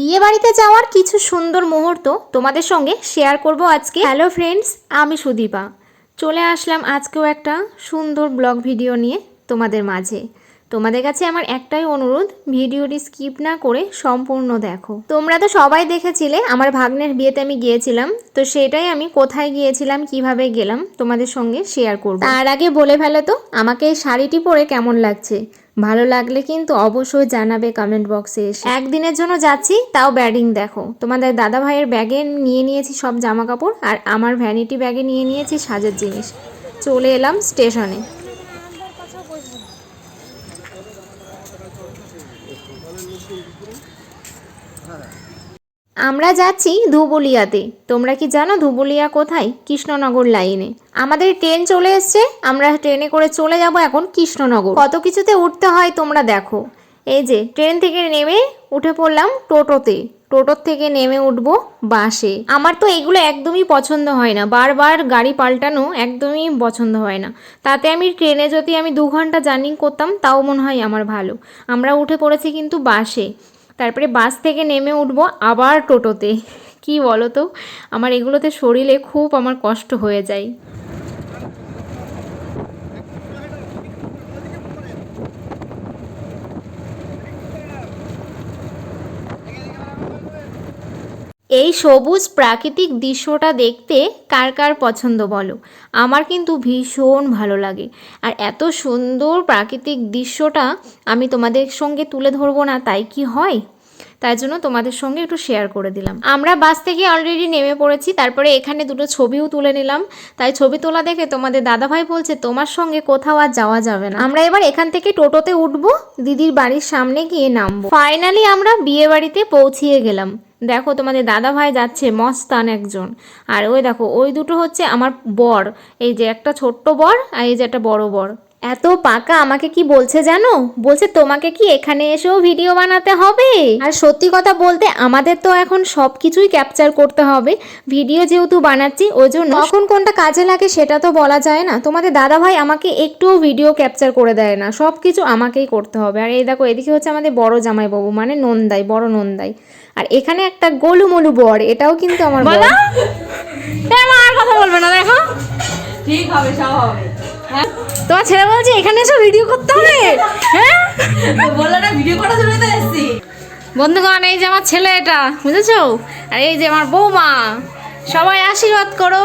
বিয়ে বাড়িতে যাওয়ার কিছু সুন্দর মুহূর্ত তোমাদের সঙ্গে শেয়ার করব আজকে। হ্যালো ফ্রেন্ডস আমি সুদীপা। চলে আসলাম আজকেও একটা সুন্দর ব্লগ ভিডিও নিয়ে তোমাদের মাঝে। তোমাদের কাছে আমার একটাই অনুরোধ, ভিডিওটি স্কিপ না করে সম্পূর্ণ দেখো। তোমরা তো সবাই দেখেছিলে, আমার ভাগ্নের বিয়েতে আমি গিয়েছিলাম, তো সেটাই আমি কোথায় গিয়েছিলাম, কীভাবে গেলাম তোমাদের সঙ্গে শেয়ার করব। তার আগে বলে ফেলো তো, আমাকে এই শাড়িটি পরে কেমন লাগছে? ভালো লাগলে কিন্তু অবশ্যই জানাবে কমেন্ট বক্সে এসে। একদিনের জন্য যাচ্ছি, তাও ব্যাডিং দেখো। তোমাদের দাদা ভাইয়ের ব্যাগে নিয়ে নিয়েছি সব জামা কাপড় আর আমার ভ্যানিটি ব্যাগে নিয়ে নিয়েছি সাজের জিনিস। চলে এলাম স্টেশনে আমরা যাচ্ছি ধুবুলিয়াতে। তোমরা কি জানো ধুবুলিয়া কোথায়? কৃষ্ণনগর লাইনে। আমাদের ট্রেন চলে এসছে, আমরা ট্রেনে করে চলে যাব এখন কৃষ্ণনগর। কত কিছুতে উঠতে হয় তোমরা দেখো। এই যে, ট্রেন থেকে নেমে উঠে পড়লাম টোটোতে। টোটোর থেকে নেমে উঠবো বাসে। আমার তো এগুলো একদমই পছন্দ হয় না। বারবার গাড়ি পাল্টানো একদমই পছন্দ হয় না। তাতে আমি ট্রেনে যদি আমি দু ঘণ্টা জার্নি করতাম, তাও মনে হয় আমার ভালো। আমরা উঠে পড়েছি কিন্তু বাসে। তারপরে বাস থেকে নেমে উঠবো আবার টোটোতে। কি বলো তো? আমার এগুলোতে শরীরে খুব আমার কষ্ট হয়ে যায়। এই সবুজ প্রাকৃতিক দৃশ্যটা দেখতে কার কার পছন্দ বলো? আমার কিন্তু ভীষণ ভালো লাগে। আর এত সুন্দর প্রাকৃতিক দৃশ্যটা আমি তোমাদের সঙ্গে তুলে ধরবো না, তাই কি হয়? তাই জন্য তোমাদের সঙ্গে একটু শেয়ার করে দিলাম। আমরা বাস থেকে অলরেডি নেমে পড়েছি, তারপরে এখানে দুটো ছবিও তুলে নিলাম। তাই ছবি তোলা দেখে তোমাদের দাদাভাই বলছে, তোমার সঙ্গে কোথাও আর যাওয়া যাবে না। আমরা এবার এখান থেকে টোটোতে উঠবো, দিদির বাড়ির সামনে গিয়ে নামবো। ফাইনালি আমরা বিয়ে বাড়িতে পৌঁছিয়ে গেলাম। দেখো তোমাদের দাদা ভাই যাচ্ছে, মস্তান একজন। আর ওই দেখো, ওই দুটো হচ্ছে আমার বর। এই যে একটা ছোট্ট বর আর এই যে একটা বড় বর। এত পাকা, আমাকে কি বলছে জানো? বলছে তোমাকে কি এখানে এসেও ভিডিও বানাতে হবে? আর সত্যি কথা বলতে, আমাদের তো এখন সব কিছুই ক্যাপচার করতে হবে। ভিডিও যেহেতু বানাচ্ছি, ওই জন্য কখন কোনটা কাজে লাগে সেটা তো বলা যায় না। তোমাদের দাদা ভাই আমাকে একটুও ভিডিও ক্যাপচার করে দেয় না। সব কিছু আমাকেই করতে হবে। আর এই দেখো, এদিকে হচ্ছে আমাদের বড় জামাইবাবু মানে নন্দাই, বড় নন্দাই। আর এখানে একটা গোলুমলু বর, এটাও কিন্তু আমার কথা বলবে না, দেখো। ঠিক হবে সব হবে। হ্যাঁ? তোমার ছেলে বলছে এখানে এসে ভিডিও করতে হবে? হ্যাঁ? বলল না ভিডিও করার জন্য তো এসছি। বন্ধুগণ এই যে আমার ছেলে এটা বুঝেছ? আর এই যে আমার বৌমা সবাই আশীর্বাদ করো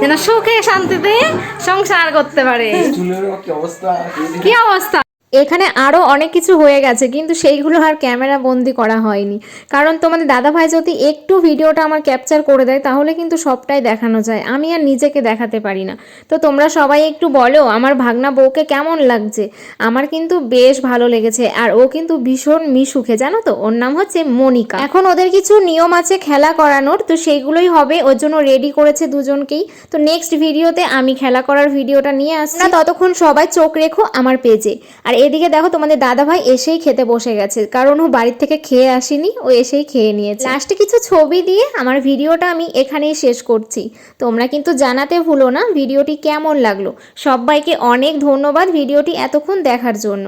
যেন সুখে শান্তিতে সংসার করতে পারে। চুলের কি অবস্থা? কি অবস্থা? এখানে আরও অনেক কিছু হয়ে গেছে, কিন্তু সেইগুলো আর ক্যামেরা বন্দি করা হয়নি। কারণ তোমাদের দাদাভাই যদি একটু ভিডিওটা আমার ক্যাপচার করে দেয়, তাহলে কিন্তু সবটাই দেখানো যায়। আমি আর নিজেকে দেখাতে পারি না। তো তোমরা সবাই একটু বলো, আমার ভাগনা বউকে কেমন লাগছে? আমার কিন্তু বেশ ভালো লেগেছে। আর ও কিন্তু ভীষণ মিশুখে জানো তো? ওর নাম হচ্ছে মনিকা। এখন ওদের কিছু নিয়ম আছে খেলা করানোর, তো সেইগুলোই হবে। ওর জন্য রেডি করেছে দুজনকেই। তো নেক্সট ভিডিওতে আমি খেলা করার ভিডিওটা নিয়ে আসছি। না ততক্ষণ সবাই চোখ রেখো আমার পেজে আর এদিকে দেখো তোমাদের দাদা ভাই এসেই খেতে বসে গেছে, কারণ ও বাড়ির থেকে খেয়ে আসেনি, ও এসেই খেয়ে নিয়েছে। লাস্টে কিছু ছবি দিয়ে আমার ভিডিওটা আমি এখানেই শেষ করছি। তোমরা কিন্তু জানাতে ভুলো না, ভিডিওটি কেমন লাগল। সবাইকে অনেক ধন্যবাদ ভিডিওটি এতক্ষণ দেখার জন্য।